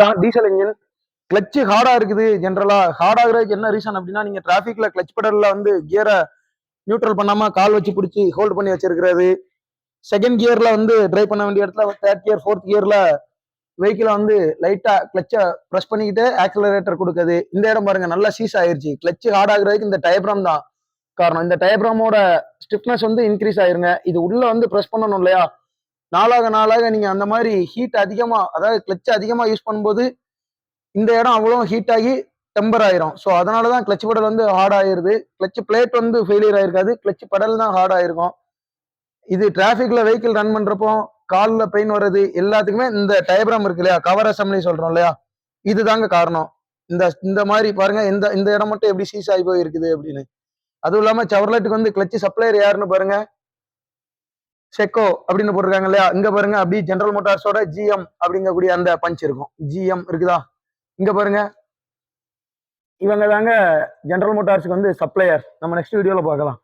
தான் diesel engine clutch ஹார்டா இருக்குது ஜென்ரலா ஹார்ட் ஆகுறதுக்கு என்ன ரீசன் அப்படின்னா நீங்க டிராஃபிக்ல கிளச் பெடல்ல வந்து கியரை நியூட்ரல் பண்ணாம கால் வச்சு பிடிச்சி ஹோல்ட் பண்ணி வச்சிருக்கிறது. செகண்ட் கியர்ல வந்து டிரைவ் பண்ண வேண்டிய இடத்துல தேர்ட் கியர் ஃபோர்த் கியர்ல வெஹிக்கிளை வந்து லைட்டா கிளச்சை ப்ரெஸ் பண்ணிக்கிட்டு ஆக்சலரேட்டர் கொடுக்குது. இந்த இடம் பாருங்க நல்லா சீஸ் ஆயிருச்சு. கிளச்சு ஹார்ட் ஆகுறதுக்கு இந்த டயப்ராம் தான். காரணம் இந்த டயப்ரமோட ஸ்டிஃப்னஸ் வந்து இன்க்ரீஸ் ஆயிருங்க. இது உள்ள வந்து ப்ரெஸ் பண்ணணும் இல்லையா? நாளாக நாளாக நீங்கள் அந்த மாதிரி ஹீட் அதிகமாக அதாவது கிளச் அதிகமாக யூஸ் பண்ணும்போது இந்த இடம் அவ்வளோ ஹீட் ஆகி டெம்பர் ஆயிரும். ஸோ அதனால தான் கிளச் படல் வந்து ஹார்ட் ஆயிருது. கிளச் பிளேட் வந்து ஃபெயிலியர் ஆயிருக்காது. கிளச் படல் தான் ஹார்ட் ஆயிருக்கும். இது டிராஃபிக்ல வெஹிக்கிள் ரன் பண்றப்போ காலில் பெயின் வர்றது எல்லாத்துக்குமே இந்த டயப்ராம் இருக்கு இல்லையா? கவர் அசம்பிளி சொல்றோம் இல்லையா? இதுதாங்க காரணம். இந்த இந்த மாதிரி பாருங்க இந்த இந்த இடம் மட்டும் எப்படி சீஸ் ஆகி போய் இருக்குது அப்படின்னு. அதுவும் இல்லாமல் செவர்லெட்டுக்கு வந்து கிளச் சப்ளையர் யாருன்னு பாருங்க. செக்கோ அப்படின்னு போட்டிருக்காங்க இல்லையா? இங்க பாருங்க அப்படி ஜென்ரல் மோட்டார்ஸோட ஜிஎம் அப்படிங்கக்கூடிய அந்த பஞ்ச் இருக்கும். ஜிஎம் இருக்குதா? இங்க பாருங்க. இவங்க தாங்க ஜென்ரல் மோட்டார்ஸ்க்கு வந்து சப்ளையர் நம்ம நெக்ஸ்ட் வீடியோவில் பார்க்கலாம்.